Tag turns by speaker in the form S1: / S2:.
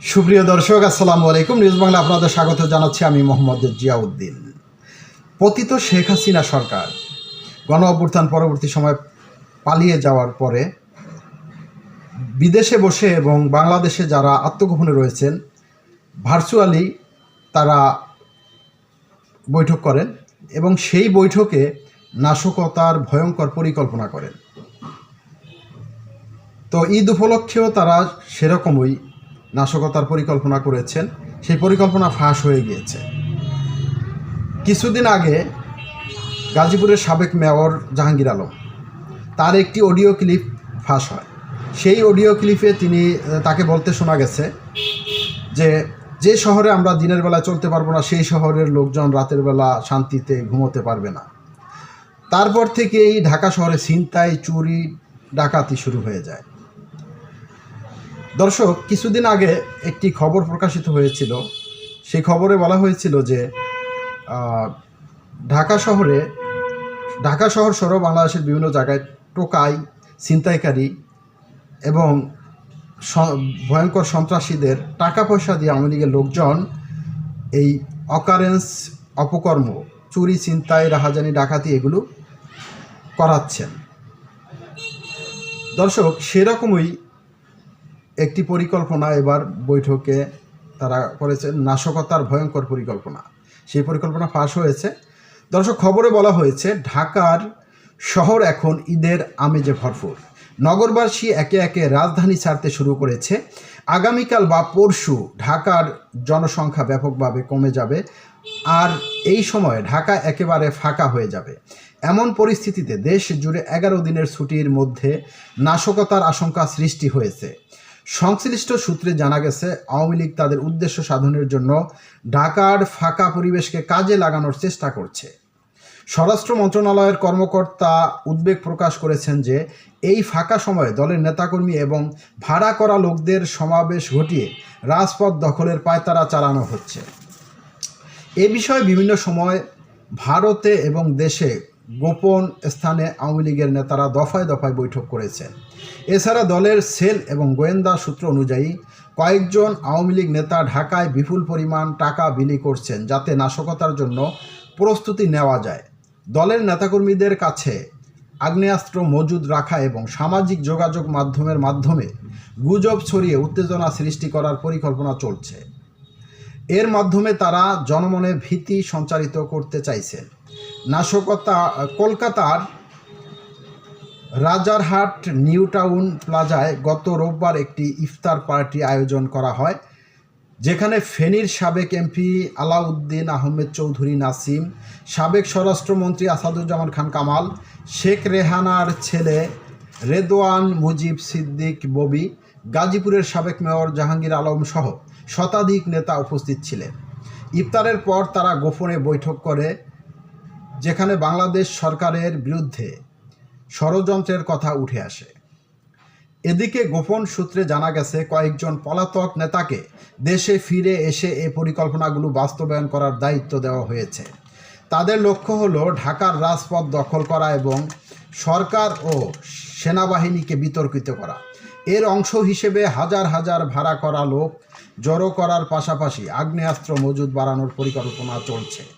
S1: সুপ্রিয় দর্শক, আসসালামু আলাইকুম। নিউজ বাংলা আপনাদের স্বাগত জানাচ্ছি আমি মোহাম্মদ জিয়াউদ্দিন। পতিত শেখ হাসিনা সরকার গণ অভ্যুত্থান পরবর্তী সময় পালিয়ে যাওয়ার পরে বিদেশে বসে এবং বাংলাদেশে যারা আত্মগোপনে রয়েছেন ভার্চুয়ালি তারা বৈঠক করেন এবং সেই বৈঠকে নাশকতার ভয়ঙ্কর পরিকল্পনা করেন। তো ঈদ উপলক্ষেও তারা সেরকমই নাশকতার পরিকল্পনা করেছেন, সেই পরিকল্পনা ফাঁস হয়ে গিয়েছে। কিছুদিন আগে গাজীপুরের সাবেক মেয়র জাহাঙ্গীর আলম, তার একটি অডিও ক্লিপ ফাঁস হয়। সেই অডিও ক্লিপে তিনি তাকে বলতে শোনা গেছে যে যে শহরে আমরা দিনের বেলা চলতে পারব না, সেই শহরের লোকজন রাতের বেলা শান্তিতে ঘুমোতে পারবে না। তারপর থেকেই ঢাকা শহরে ছিনতাই, চুরি, ডাকাতি শুরু হয়ে যায়। দর্শক, কিছুদিন আগে একটি খবর প্রকাশিত হয়েছিল। সেই খবরে বলা হয়েছিল যে ঢাকা শহরে, ঢাকা শহর সহ বাংলাদেশের বিভিন্ন জায়গায় টোকাই, ছিনতাইকারী এবং ভয়ঙ্কর সন্ত্রাসীদের টাকা পয়সা দিয়ে আওয়ামী লীগের লোকজন এই অকারেন্স, অপকর্ম, চুরি, ছিনতাই, রাহাজানি, ডাকাতি এগুলো করাচ্ছেন। দর্শক, সেরকমই একটি পরিকল্পনা এবার বৈঠকে তারা করেছেন নাশকতার ভয়ঙ্কর পরিকল্পনা। সেই পরিকল্পনা ফাঁস হয়েছে। দর্শক, খবরে বলা হয়েছে, ঢাকার শহর এখন ঈদের আমেজে ভরপুর। নগরবাসী একে একে রাজধানী ছাড়তে শুরু করেছে। আগামীকাল বা পরশু ঢাকার জনসংখ্যা ব্যাপকভাবে কমে যাবে আর এই সময় ঢাকা একেবারে ফাঁকা হয়ে যাবে। এমন পরিস্থিতিতে দেশ জুড়ে এগারো দিনের ছুটির মধ্যে নাশকতার আশঙ্কা সৃষ্টি হয়েছে। সংশ্লিষ্ট সূত্রে জানা গেছে, আওয়ামী লীগ তাদের উদ্দেশ্য সাধনের জন্য ঢাকার ফাঁকা পরিবেশকে কাজে লাগানোর চেষ্টা করছে। স্বরাষ্ট্র মন্ত্রণালয়ের কর্মকর্তা উদ্বেগ প্রকাশ করেছেন যে, এই ফাঁকা সময়ে দলের নেতাকর্মী এবং ভাড়া করা লোকদের সমাবেশ ঘটিয়ে রাজপথ দখলের পায়তারা চালানো হচ্ছে। এ বিষয়ে বিভিন্ন সময় ভারতে এবং দেশে গোপন স্থানে আওয়ামী লীগের নেতারা দফায় দফায় বৈঠক করেছেন। এছাড়া দলের সেল এবং গোয়েন্দা সূত্র অনুযায়ী কয়েকজন আওয়ামী লীগ নেতা ঢাকায় বিপুল পরিমাণ টাকা বিলি করছেন যাতে নাশকতার জন্য প্রস্তুতি নেওয়া যায়। দলের নেতাকর্মীদের কাছে আগ্নেয়াস্ত্র মজুদ রাখা এবং সামাজিক যোগাযোগ মাধ্যমের মাধ্যমে গুজব ছড়িয়ে উত্তেজনা সৃষ্টি করার পরিকল্পনা চলছে। এর মাধ্যমে তারা জনমনে ভীতি সঞ্চারিত করতে চাইছেন। নাশকতা, কলকাতার রাজারহাট নিউ টাউন প্লাজায় গত রোববার একটি ইফতার পার্টি আয়োজন করা হয়, যেখানে ফেনীর সাবেক এমপি আলাউদ্দিন আহমেদ চৌধুরী নাসিম, সাবেক স্বরাষ্ট্রমন্ত্রী আসাদুজ্জামান খান কামাল, শেখ রেহানার ছেলে রেদওয়ান মুজিব সিদ্দিক ববি, গাজীপুরের সাবেক মেয়র জাহাঙ্গীর আলম সহ শতাধিক নেতা উপস্থিত ছিলেন। ইফতারের পর তারা গোপনে বৈঠক করে যেখানে বাংলাদেশ সরকারের বিরুদ্ধে ষড়যন্ত্রের কথা উঠে আসে। এদিকে গোপন সূত্রে জানা গেছে, কয়েকজন পলাতক নেতাকে দেশে ফিরে এসে এই পরিকল্পনাগুলো বাস্তবায়ন করার দায়িত্ব দেওয়া হয়েছে। তাদের লক্ষ্য হলো ঢাকার রাজপথ দখল করা এবং সরকার ও সেনাবাহিনীকে বিতর্কিত করা। এর অংশ হিসেবে হাজার হাজার ভাড়া করা লোক জড়ো করার পাশাপাশি আগ্নেয়াস্ত্র মজুদ বাড়ানোর পরিকল্পনা চলছে।